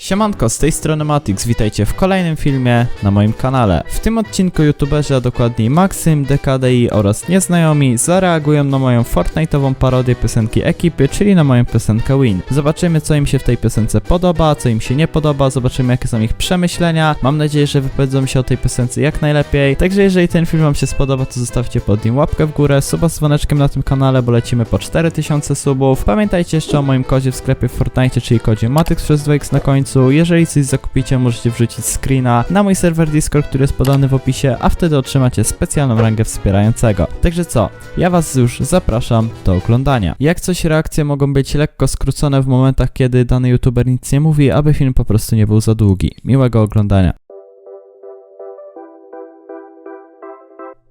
Siemanko, z tej strony Matix, witajcie w kolejnym filmie na moim kanale. W tym odcinku youtuberzy, a dokładniej Maxym, DKDI oraz nieznajomi zareagują na moją Fortnite'ową parodię piosenki ekipy, czyli na moją piosenkę Win. Zobaczymy co im się w tej piosence podoba, co im się nie podoba, zobaczymy jakie są ich przemyślenia. Mam nadzieję, że wypowiedzą się o tej piosence jak najlepiej. Także jeżeli ten film wam się spodoba, to zostawcie pod nim łapkę w górę, suba z dzwoneczkiem na tym kanale, bo lecimy po 4000 subów. Pamiętajcie jeszcze o moim kodzie w sklepie w Fortnite, czyli kodzie Matix przez 2x na końcu. Jeżeli coś zakupicie, możecie wrzucić screena na mój serwer Discord, który jest podany w opisie, a wtedy otrzymacie specjalną rangę wspierającego. Także co, ja was już zapraszam do oglądania. Jak coś reakcje mogą być lekko skrócone w momentach, kiedy dany youtuber nic nie mówi, aby film po prostu nie był za długi. Miłego oglądania.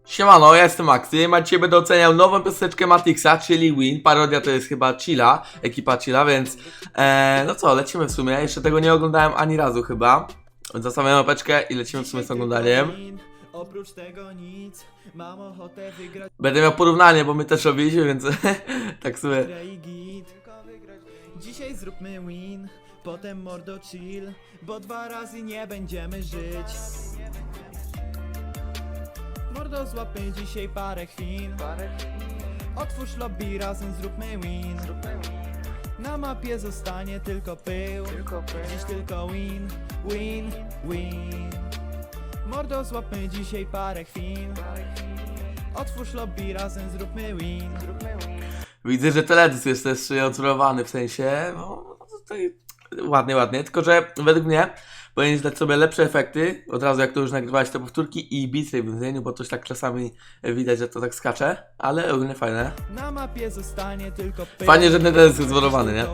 Siemano, ja jestem Maxy, a dzisiaj będę oceniał nową pioseneczkę Matixa, czyli Win. Parodia to jest chyba Chilla, ekipa Chilla, więc e, no co, lecimy w sumie. Jeszcze tego nie oglądałem ani razu chyba. Więc Zostawiam łapeczkę i lecimy w sumie z oglądaniem. Oprócz tego nic, mam ochotę wygrać Będę miał porównanie, bo my też robiliśmy, więc tak sobie. Dzisiaj zróbmy win, potem mordo chill, bo dwa razy nie będziemy żyć. Mordo złapmy dzisiaj parę chwil. Otwórz lobby, razem zróbmy win. Na mapie zostanie tylko pył. Dziś tylko win, win, win. Mordo złapmy dzisiaj parę chwil. Otwórz lobby, razem zróbmy win. Widzę, że teledysk jest też odzorowany w sensie. No, tutaj ładnie, ładnie. Tylko, że według mnie powinien dać sobie lepsze efekty. Od razu jak to już nagrywałeś te powtórki i bitrate bym zmienił, bo coś tak czasami widać, że to tak skacze. Ale ogólnie fajne. Na mapie zostanie tylko. Fajnie, że ten jest zbudowany, nie?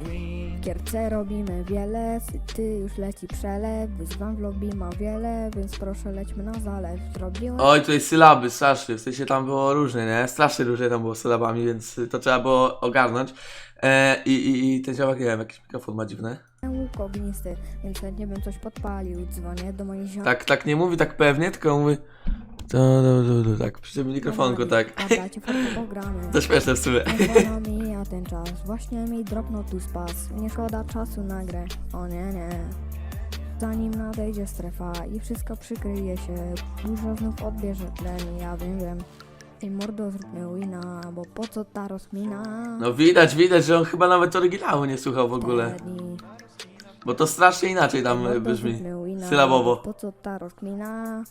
W gierce robimy wiele, ty już leci przelew, wyzwam w lobby ma wiele, więc proszę lećmy na zalew. Zrobiłem Oj, tutaj sylaby strasznie, w sensie tam było różnie, nie? Strasznie różnie tam było z sylabami, więc to trzeba było ogarnąć. E, i, i, I ten działek, nie wiem, jakiś mikrofon ma dziwny. Łuk ognisty, więc chętnie bym coś podpalił. Dzwonię do moich ziomków. Tak, tak nie mówi tak pewnie, tylko mówi... To, to, to, to, tak, przy tym mikrofonku, tak. Dajcie fotkę pogramy. To śmieszne w sumie. Wolno mija ten czas, właśnie mi dropnął tu spas. Nie szkoda czasu na grę, o nie, nie. Zanim nadejdzie strefa i wszystko przykryje się, dużo znów odbierze tlen, ja wiem, wiem. Ej mordo zróbmy wina, bo po co ta rozkmina? No widać, widać, że on chyba nawet oryginału nie słuchał w ogóle. Bo to strasznie inaczej tam e, brzmi. Sylabowo. Po co ta rozkmina?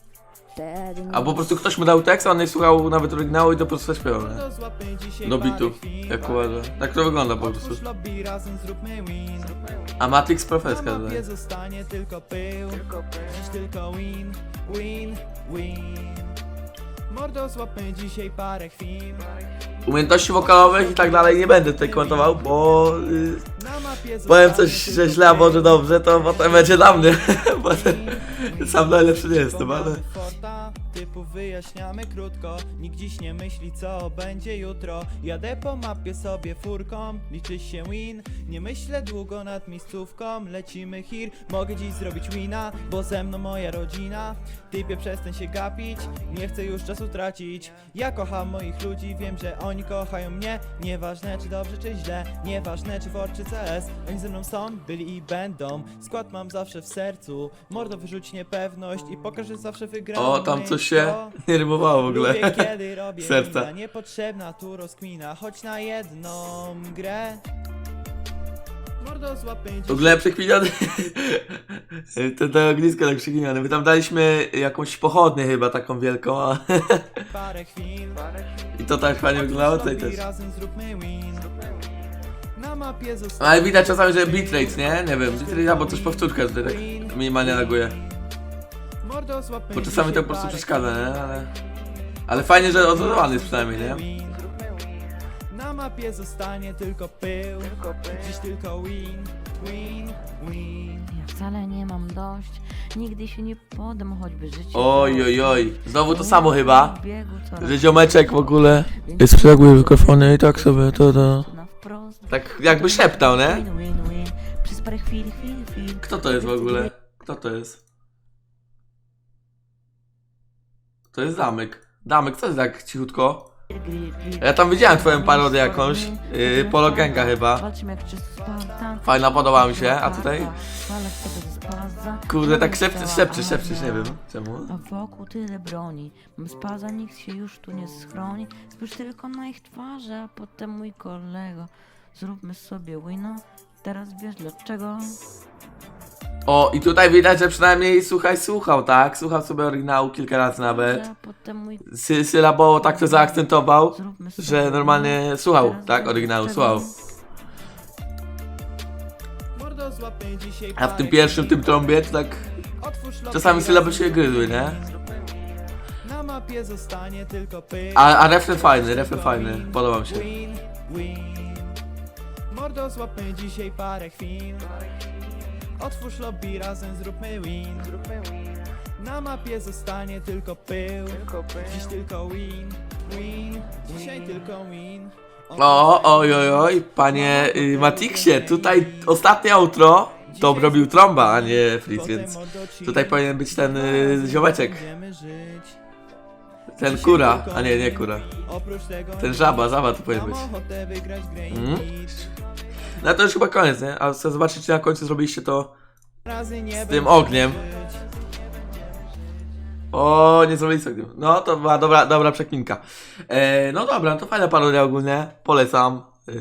Wtedy A po prostu ktoś mu dał tekst, a on nie słuchał nawet oryginału i to po prostu śpiewał, nie? Do parę bitu, jak uważa. Tak to wygląda po prostu. A Matrix Profeska tutaj. zostanie tylko pył. Dziś tylko win, win, win. Mordo złapmy dzisiaj parę chwil. Umiejętności wokalowych i tak dalej nie będę tutaj komentował, bo... y, powiem coś, że źle, a może dobrze, to potem będzie dla mnie. Bo sam najlepszy nie jestem, ale... typu wyjaśniamy krótko. Nikt dziś nie myśli co będzie jutro. Jadę po mapie sobie furką Liczy się win. Nie myślę długo nad miejscówką Lecimy hir. Mogę dziś zrobić wina Bo ze mną moja rodzina. Typie przestań się gapić Nie chcę już czasu tracić. Ja kocham moich ludzi Wiem, że oni kochają mnie. Nieważne czy dobrze czy źle Nieważne czy for czy CS Oni ze mną są, byli i będą. Skład mam zawsze w sercu. Mordo wyrzuć niepewność I pokaż, że zawsze wygram O, tam coś się nie rymowało w ogóle. Lubię kiedy robię Serca. wina, Niepotrzebna tu rozkmina Choć na jedną grę Mordo W ogóle przekminiony. Ten to ognisko tak przekminione. My tam daliśmy jakąś pochodnię chyba taką wielką, a... parę chwil I to tak fajnie wyglądało tutaj też. razem zróbmy win Na mapie zostanie ale widać czasami, że bitrate, nie? Nie wiem, bitrate albo coś powtórka tutaj tak minimalnie reaguje. Bo czasami to po prostu przeszkadza, nie? Ale... Ale fajnie, że odwzorowany jest przynajmniej, nie? Na mapie zostanie tylko pył Dziś tylko win, win, win Ja wcale nie mam dość, nigdy się nie podam, choćby życie. Oj, oj, oj. Znowu to samo chyba. Biegu Że ziomeczek w ogóle jest przyległy mikrofony i tak sobie to to... na wprost. Tak jakby szeptał, nie? Win, win, win. Przez parę chwil, chwil, chwil. Kto to jest w ogóle? Kto to jest? To jest Damek. Damek, co jest tak cichutko? Ja tam widziałem twoją parodię jakąś, yy, chyba. Fajna, podobała mi się, a tutaj? Kurde, tak szepczy, szepczy, szepczysz, nie wiem czemu. A wokół tyle broni. Spaza, nikt się już tu nie schroni. Spójrz tylko na ich twarze, a potem mój kolego. Zróbmy sobie wino. Teraz wiesz dlaczego? O, i tutaj widać, że przynajmniej słuchaj, słuchał, tak? Słuchał sobie oryginału kilka razy nawet. A potem mój Sy sylabowo tak to zaakcentował, Zróbmy sobie że normalnie słuchał, Teraz tak? wiesz, Oryginału, dlaczego? słuchał. Mordo złapie dzisiaj A w tym parę pierwszym, tym trąbie, to tak Otwórz czasami sylaby się gryzły, nie? Na mapie zostanie tylko pyk. A, a refren fajny, refren fajny, podoba mi się. Win, win. Mordo złapmy dzisiaj parę chwil. Otwórz lobby razem zróbmy win. Na mapie zostanie tylko pył. Dziś tylko win, win. Dzisiaj tylko win. O, oj, oj, oj, panie y, Matixie, tutaj ostatnie outro to robił trąba, a nie Fritz, więc tutaj powinien być ten y, ziomeczek, Będziemy żyć. ten kura, a nie, nie kura. Oprócz tego Ten żaba, żaba tu powinien być. Mhm. Mm. No to już chyba koniec, nie? A chcę zobaczyć, czy na końcu zrobiliście to z tym ogniem. O, nie zrobili sobie. No to była dobra, dobra przekminka. E, no dobra, to fajna parodia ogólnie. Polecam. E,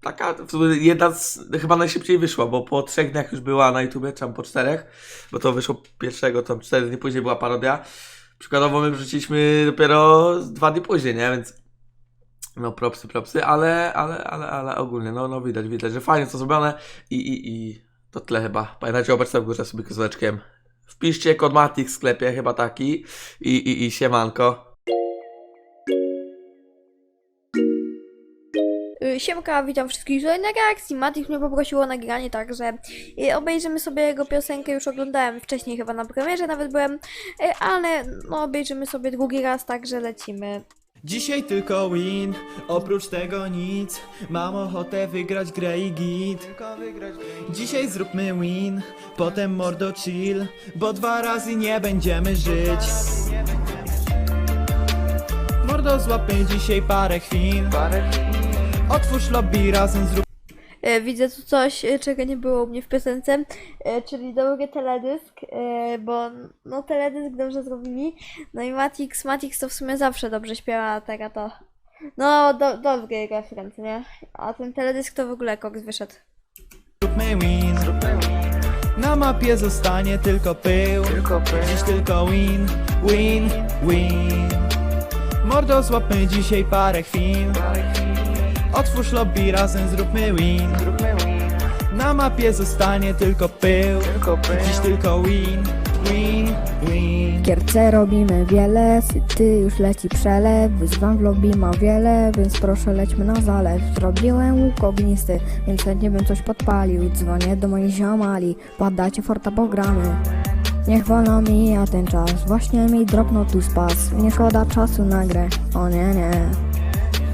taka w sumie jedna z, chyba najszybciej wyszła, bo po trzech dniach już była na YouTubie, czy tam po czterech, bo to wyszło pierwszego, tam cztery dni później była parodia. Przykładowo my wrzuciliśmy dopiero dwa dni później, nie? Więc no propsy, propsy, ale, ale, ale, ale ogólnie, no, no widać, widać, że fajnie to zrobione i, i, i to tyle chyba. Pamiętajcie o obecnym górze sobie kozłeczkiem. Wpiszcie kod Matic w sklepie, chyba taki. I, i, i siemanko. Y, Siemka, witam wszystkich tutaj na reakcji. Matic mnie poprosił o nagranie, także y, obejrzymy sobie jego piosenkę. Już oglądałem wcześniej chyba na premierze, nawet byłem, y, ale no obejrzymy sobie drugi raz, także lecimy. Dzisiaj tylko win, oprócz tego nic. Mam ochotę wygrać grę i git. Dzisiaj zróbmy win, potem mordo chill Bo dwa razy nie będziemy żyć. Mordo złapmy dzisiaj parę chwil. Otwórz lobby razem zrób Widzę tu coś, y, czego nie było u mnie w piosence, y, czyli dobry teledysk, bo no teledysk dobrze zrobili. No i Matix, Matix to w sumie zawsze dobrze śpiewa, a teraz to... No, do, dobry referent, nie? A ten teledysk to w ogóle koks wyszedł. Zróbmy win. Na mapie zostanie tylko pył. Dziś tylko win, win, win. Mordo złapmy dzisiaj parę chwil Otwórz lobby razem zróbmy win. Na mapie zostanie tylko pył. Dziś tylko win, win, win. W gierce robimy wiele, syty już leci przelew. Wyzwam w lobby ma wiele, więc proszę lećmy na zalew. Zrobiłem łuk ognisty, więc chętnie bym coś podpalił. Dzwonię do moich ziomali, podajcie forta programy Niech wolno mija ten czas, właśnie mi dropnął tu spas. Nie szkoda czasu na grę, o nie nie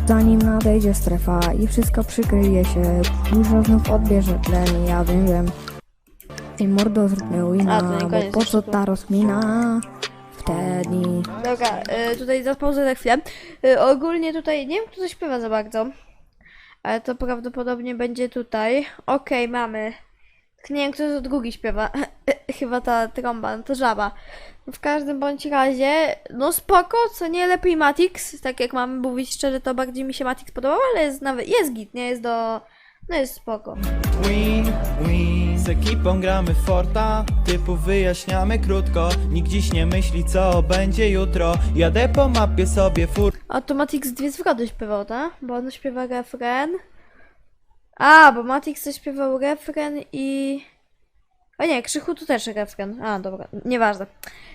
Zanim nadejdzie strefa i wszystko przykryje się Dużo znów odbierze tlen, ja wiem, wiem Ej mordo zróbmy A, wina, to nie bo koniec po co ta rozkmina? Wtedy Dobra, y, tutaj zapauzę na chwilę. Y, ogólnie tutaj, nie wiem kto to śpiewa za bardzo, ale to prawdopodobnie będzie tutaj. Okej, mamy. Nie wiem kto to drugi śpiewa. Chyba ta trąba, no to żaba. W każdym bądź razie, no spoko, co nie lepiej Matix. Tak jak mam mówić szczerze, to bardziej mi się Matix podobał, ale jest nawet, jest git, nie jest do, no jest spoko. Win, win Z ekipą gramy Forta Typu wyjaśniamy krótko Nikt dziś nie myśli co będzie jutro Jadę po mapie sobie fur A to Matix dwie zwroty śpiewał, tak? Bo on śpiewa refren. A, bo Matix też śpiewał refren i... O nie, Krzychu to też refren. A, dobra, nieważne.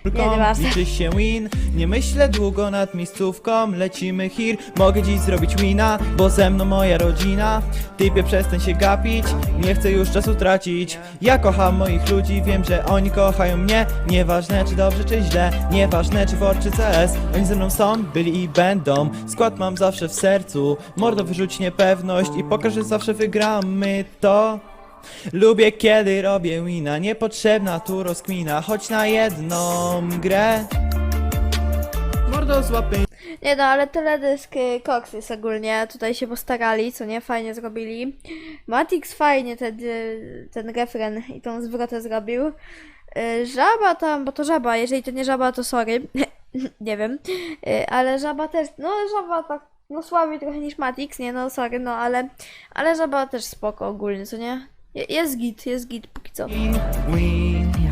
Nie, nieważne. Liczy się win. Nie myślę długo nad miejscówką. Lecimy hir. Mogę dziś zrobić wina Bo ze mną moja rodzina. Typie przestań się gapić. Nie chcę już czasu tracić. Ja kocham moich ludzi. Wiem, że oni kochają mnie. Nieważne czy dobrze czy źle. Nieważne czy for czy CS Oni ze mną są, byli i będą. Skład mam zawsze w sercu. Mordo wyrzuć niepewność I pokaż, że zawsze wygramy to Lubię kiedy robię wina, niepotrzebna tu rozkmina, choć na jedną grę. Mordo złapy Nie no, ale teledysk y, jest ogólnie, tutaj się postarali, co nie, fajnie zrobili. Matix fajnie ten, y, ten refren i tą zwrotę zrobił. Y, Żaba tam, bo to żaba, jeżeli to nie żaba, to sorry, nie wiem, Y, ale żaba też, no żaba tak, no słabiej trochę niż Matix, nie? No, sorry, no ale, ale żaba też spoko ogólnie, co nie? Je- Jest git, jest git póki co.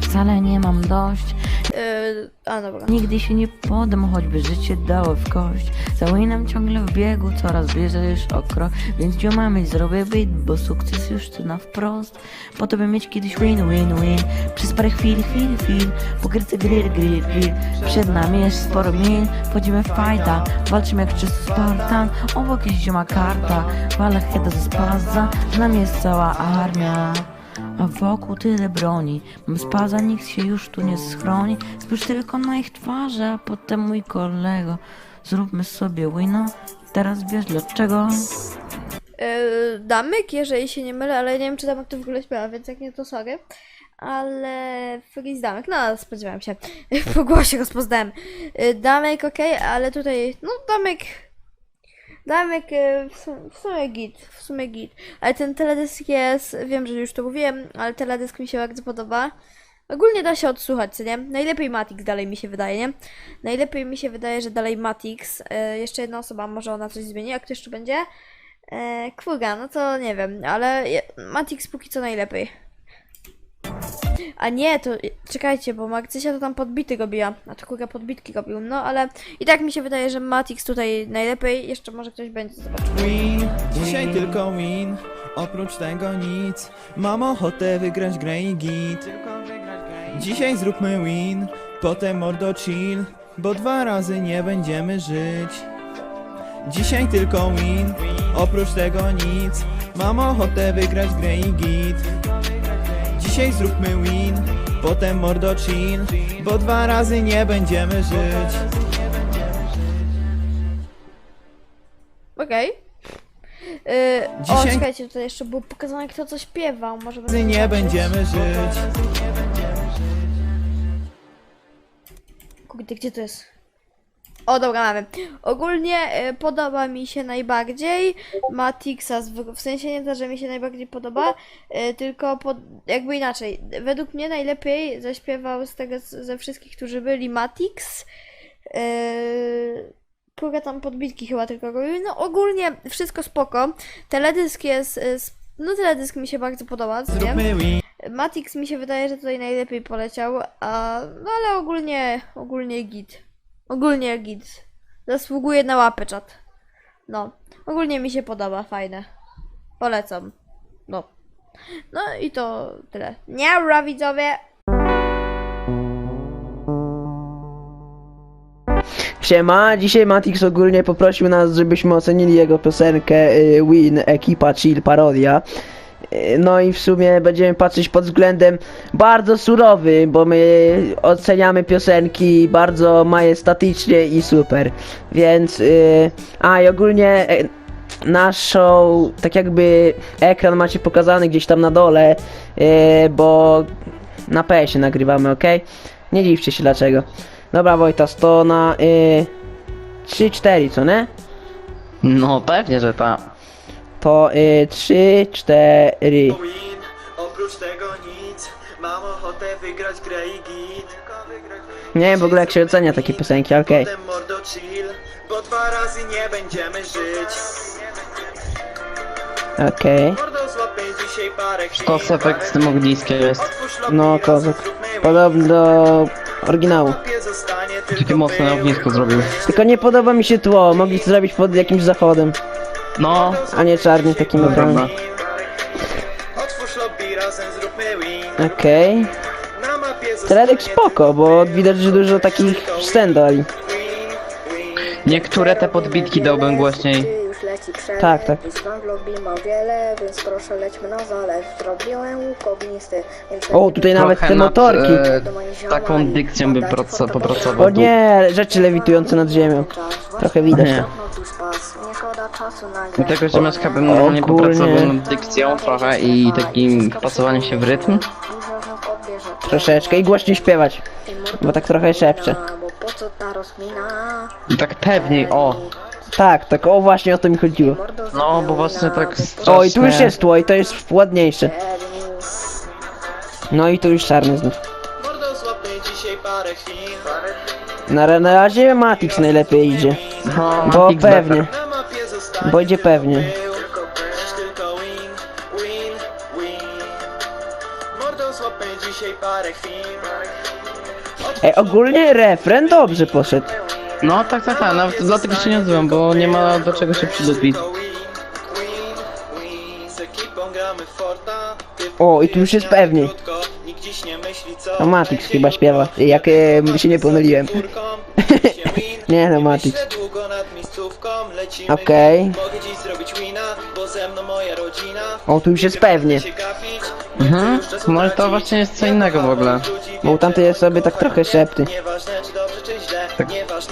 Wcale nie mam dość. Yy, a dobra. Nigdy się nie podam, choćby życie dało w kość. Załynam ciągle w biegu, coraz bliżej już o krok. Więc dziomamy, zrobię bit, bo sukces już tu na wprost. Po to by mieć kiedyś win, win, win. Przez parę chwil, chwil, chwil. Pokryty grill, grill, grill. Przed nami jest sporo min. Wchodzimy w fajta, walczymy jak czysty Spartan. Obok jest zioma karta. Walę heada ze spazza. Z nami jest cała armia. A wokół tyle broni Mam spaza, nikt się już tu nie schroni Spójrz tylko na ich twarze, a potem mój kolego Zróbmy sobie wino Teraz wiesz dlaczego Yy, jeżeli się nie mylę, ale nie wiem, czy Damek to w ogóle śpiewa, więc jak nie, to sorry. Ale Freeze Damek, no spodziewałem się. Po głosie rozpoznałem. Yy, Damek, okej, ale tutaj, no Damek... Damek yy, w, sum- w sumie git, w sumie git. Ale ten teledysk jest, wiem, że już to mówiłem, ale teledysk mi się bardzo podoba. Ogólnie da się odsłuchać, co nie? Najlepiej Matix dalej mi się wydaje, nie? Najlepiej mi się wydaje, że dalej Matix. Yy, jeszcze jedna osoba, może ona coś zmieni, jak to jeszcze będzie? E, Kruga, no to nie wiem, ale Matix póki co najlepiej. A nie, to czekajcie, bo Marcysia to tam podbity robiła, a to Kruga podbitki robił, no ale i tak mi się wydaje, że Matix tutaj najlepiej, jeszcze może ktoś będzie, zobaczymy. Win. Dzisiaj tylko win. Oprócz tego nic. Mam ochotę wygrać grę i git. Dzisiaj zróbmy win. Potem mordo chill. Bo dwa razy nie będziemy żyć. Dzisiaj tylko win. Oprócz tego nic. Mam ochotę wygrać grę i git. Dzisiaj zróbmy win. Potem mordo chill. Bo dwa razy nie będziemy żyć. Okej. Yy, O, Dzisiaj- czekajcie, tutaj jeszcze było pokazane, kto co śpiewał, może Razy nie będziemy żyć. Kurde, gdzie to jest? O, dobra, mamy. Ogólnie e, podoba mi się najbardziej Matixa, w, w sensie nie to, że mi się najbardziej podoba, e, tylko pod, jakby inaczej. Według mnie najlepiej zaśpiewał z tego, z- ze wszystkich, którzy byli Matix. Próga tam podbitki chyba tylko robił. No ogólnie wszystko spoko. Teledysk jest, s- no teledysk mi się bardzo podoba, co nie? Matix mi się wydaje, że tutaj najlepiej poleciał, a no ale ogólnie, ogólnie git. Ogólnie git. Zasługuje na łapę czat. No, ogólnie mi się podoba, fajne. Polecam. No. No i to tyle. Nie, widzowie! Siema, dzisiaj Matix ogólnie poprosił nas, żebyśmy ocenili jego piosenkę y, Win Ekipa Chill Parodia. No i w sumie będziemy patrzeć pod względem bardzo surowy, bo my oceniamy piosenki bardzo majestatycznie i super. Więc, y, a i ogólnie e, naszą, tak jakby ekran macie pokazany gdzieś tam na dole, y, bo na PS-ie nagrywamy, ok? Nie dziwcie się dlaczego. Dobra Wojtas, to na y, 3-4, co nie? No pewnie, że tak. To y, 3, 4. win, oprócz tego nic Mam ochotę wygrać grę i git Nie wiem w ogóle jak się ocenia takie piosenki, okej. Potem mordo chill, bo dwa razy nie będziemy żyć Okej. Mordo złapie dzisiaj parę chwil To efekt z tym ogniskiem jest. Otwórz lobby, No razem kozak. zróbmy. Podobny do oryginału. Takie tylko mocne ognisko zrobił. Tylko nie podoba mi się tło, mogli to zrobić pod jakimś zachodem, No, a nie czarnym takim Dobra. ekranem. Otwórz lobby, razem zróbmy win Okej. Teledyk spoko, bo widać, że dużo takich scen dali. win, win. niektóre te podbitki dałbym głośniej. Leci Tak, tak. I stąd ma wiele, więc proszę lećmy na zalew Zrobiłem łuk ognisty, więc... O, tutaj nawet Trochę te nad, motorki. e, Do taką dykcją by Oddać popracował. O nie, rzeczy lewitujące nad ziemią. Trochę widać Nie. to. Tu spas, nie szkoda czasu na grę. Dlatego, że Meszka bym normalnie Ogólnie. popracował nad dykcją trochę i takim pasowaniem się w rytm. Dużo znów odbierze Troszeczkę i głośniej śpiewać, bo tak trochę szepcze. Bo po co ta rozmina? I tak pewniej, o. Tak, tak, o właśnie o to mi chodziło. No, bo właśnie tak strasznie... O, i tu już jest tło i to jest ładniejsze. No i tu już czarny znów. Mordo złapmy dzisiaj parę chwil Na, na razie Matix najlepiej idzie. No, Bo Matic pewnie. better. Na mapie zostanie Bo idzie pewnie. Tylko dziś tylko win, win, win Mordo złapmy dzisiaj parę chwil Ej, ogólnie refren dobrze poszedł. No tak, tak, tak, nawet dlatego się nie odzywam, bo nie ma do czego się Ty O, i tu już jest pewniej. krótko, Nikt dziś nie myśli co No Matix chyba śpiewa, jak e, się nie pomyliłem. Nie no, Lecimy Okej. Rodzina O, tu już jest pewnie. Mhm, no i to właśnie jest co innego w ogóle. Bo tamty jest sobie tak trochę szepty. Nieważne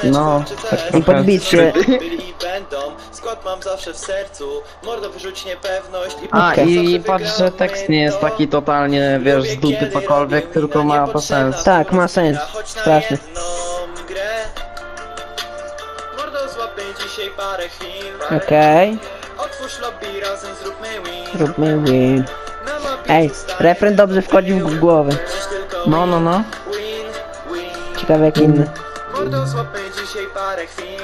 no, czy tak I. Byli i będą, skład mam zawsze w sercu Mordo wyrzuć niepewność i A i patrz, że tekst nie jest taki totalnie, wiesz, z dupy cokolwiek, tylko ma to sens. Tak, ma sens. Mordo dzisiaj parę chwil Okej, Otwórz lobby, razem zróbmy win zróbmy win. Ej, refren dobrze wchodził w głowę. No, no, no. Ciekawe jak inny. Mordo złapmy dzisiaj parę chwil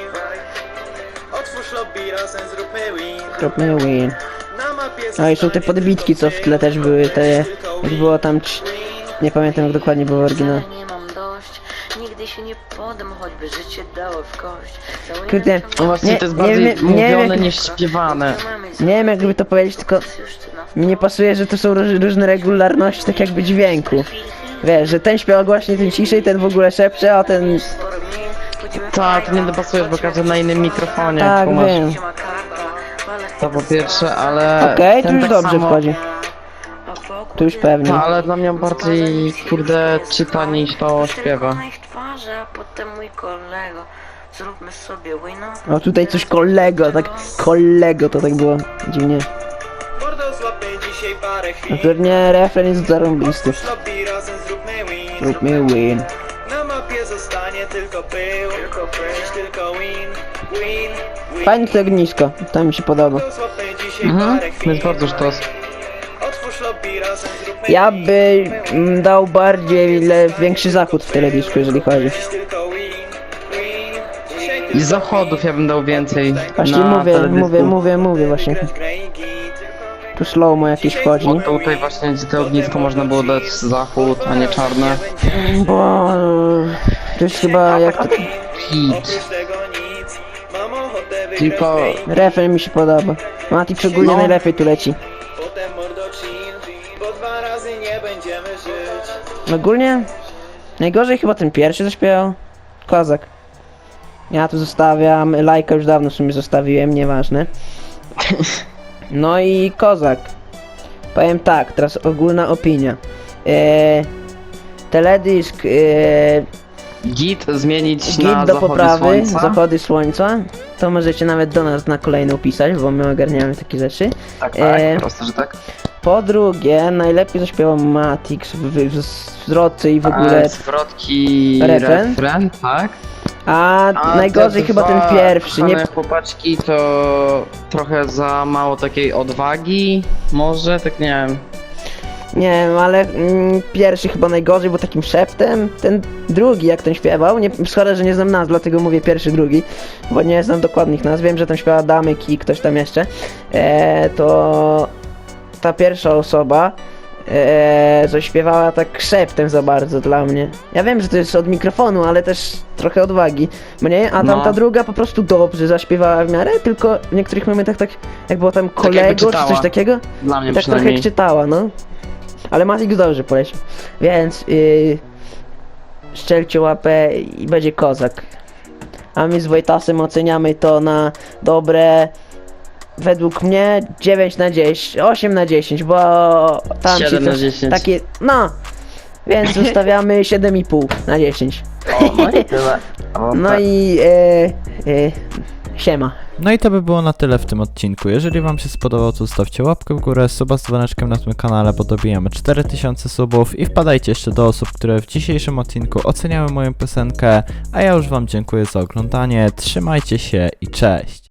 Otwórz lobby, razem zróbmy win Zróbmy win. No i są te podbitki, co w tle też były, te... Jak było tam... ci- Nie pamiętam jak dokładnie było oryginał. Nigdy się nie podam, choćby życie dało w kość. Całuję Kurde, ciągle No właśnie Nie- to jest nie bardziej wiem- nie wiem, mówione jak- niż śpiewane. Nie wiem jakby to powiedzieć, tylko mi nie pasuje, że to są róż- różne regularności, tak jakby dźwięku. Wiesz, że ten śpiewa głośniej, ten ciszej, ten w ogóle szepcze, a ten... Tak, ty nie dopasujesz, bo każdy na innym mikrofonie. Tak, tu masz- wiem. To po pierwsze, ale... Okej, tu ten już tak dobrze samo- wchodzi. Tu już pewnie. No, ale dla mnie bardziej, kurde, czyta niż to śpiewa. Tylko na ich twarzy, a potem mój kolego. Zróbmy sobie wina. O tutaj coś kolego, tak kolego to tak było dziwnie. Mordo złapmy dzisiaj parę A chwil pewnie refren jest zarąbisty. Otwórz lobby, razem zróbmy win Zróbmy win. Na mapie zostanie tylko pył Dziś tylko win, win, win Fajne to ognisko, to mi się podoba. Mordo złapmy dzisiaj Mhm, parę to chwil jest bardzo sztos. Ja by mm, dał bardziej le, większy zachód w teledysku, jeżeli chodzi. I zachodów ja bym dał więcej Właśnie na mówię, teledysku. mówię, mówię, mówię właśnie. Tu slow-mo jakieś wchodzi. Bo tutaj właśnie gdzie ognisko można było dać zachód, a nie czarne. Bo... To jest chyba jak to... Hit. Tylko- Refren mi się podoba. Matix ogólnie No. najlepiej tu leci. Ogólnie najgorzej chyba ten pierwszy zaśpiewał. Kozak. Ja tu zostawiam, lajka już dawno w sumie zostawiłem, nieważne. No i Kozak. Powiem tak, teraz ogólna opinia. Eee, teledysk eee, Git zmienić git na do poprawy, słońca. zachody słońca. To możecie nawet do nas na kolejną pisać, bo my ogarniamy takie rzeczy. Tak, tak, e, proste, że tak. Po drugie, najlepiej zaśpiewał Matix zwroty i w ogóle. A, zwrotki, refren? refren, tak. A, A najgorzej chyba ten pierwszy, nie chłopaczki to trochę za mało takiej odwagi, może, tak nie wiem. Nie wiem, ale mm, pierwszy chyba najgorzej, bo takim szeptem. Ten drugi, jak ten śpiewał, nie, szkoda, że nie znam nazw, dlatego mówię pierwszy, drugi, bo nie znam dokładnych nazw. Wiem, że tam śpiewa Damyk i ktoś tam jeszcze. E, to ta pierwsza osoba e, zaśpiewała tak szeptem za bardzo dla mnie. Ja wiem, że to jest od mikrofonu, ale też trochę odwagi, mnie, a tamta No. druga po prostu dobrze zaśpiewała w miarę, tylko w niektórych momentach tak, jak było tam jakby kolego czy czytała. coś takiego. Dla mnie Tak trochę przynajmniej. jak czytała, no. Ale Matix dobrze polecił. Więc yy, szczelcie łapę i będzie kozak. A my z Wojtasem oceniamy to na dobre według mnie 9 na 10, 8 na 10, bo tam się 7 na też 10. takie, no. Więc zostawiamy 7,5 na 10. O, no i tyle. O, No tak. i e, e, siema. No i to by było na tyle w tym odcinku. Jeżeli wam się spodobał, to zostawcie łapkę w górę, suba z dzwoneczkiem na tym kanale, bo dobijamy 4000 subów i wpadajcie jeszcze do osób, które w dzisiejszym odcinku oceniały moją piosenkę, a ja już wam dziękuję za oglądanie, trzymajcie się i cześć!